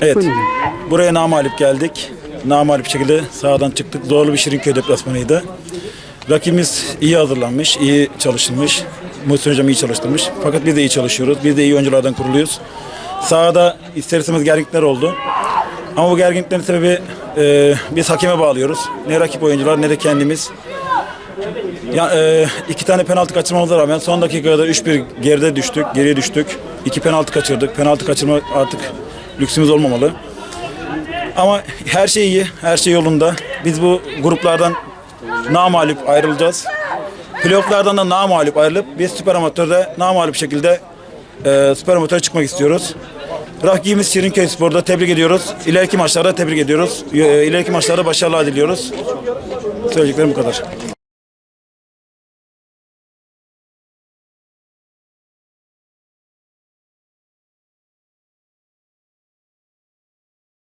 Evet. Buraya namalip geldik. Namalip şekilde sahadan çıktık. Zorlu bir Şirinköy deplasmanıydı. Rakibimiz iyi hazırlanmış, iyi çalışılmış. Muhsin Hocam iyi çalıştırmış. Fakat biz de iyi çalışıyoruz. Biz de iyi oyunculardan kuruluyoruz. Sahada ister istemez gerginlikler oldu. Ama bu gerginliklerin sebebi e, biz hakeme bağlıyoruz. Ne rakip oyuncular ne de kendimiz. Ya, e, iki tane penaltı kaçırmamıza rağmen son dakikada 3-1 geride düştük, geriye düştük. İki penaltı kaçırdık. Penaltı kaçırma artık lüksümüz olmamalı. Ama her şey iyi, her şey yolunda. Biz bu gruplardan namalip ayrılacağız. Playoff'lardan da namalip ayrılıp biz süper amatörde namalip şekilde e, süper amatöre çıkmak istiyoruz. Rakibimiz Şirinköy Spor'da tebrik ediyoruz. İleriki maçlarda tebrik ediyoruz. E, İleriki maçlarda başarılar diliyoruz. Söyleyeceklerim bu kadar.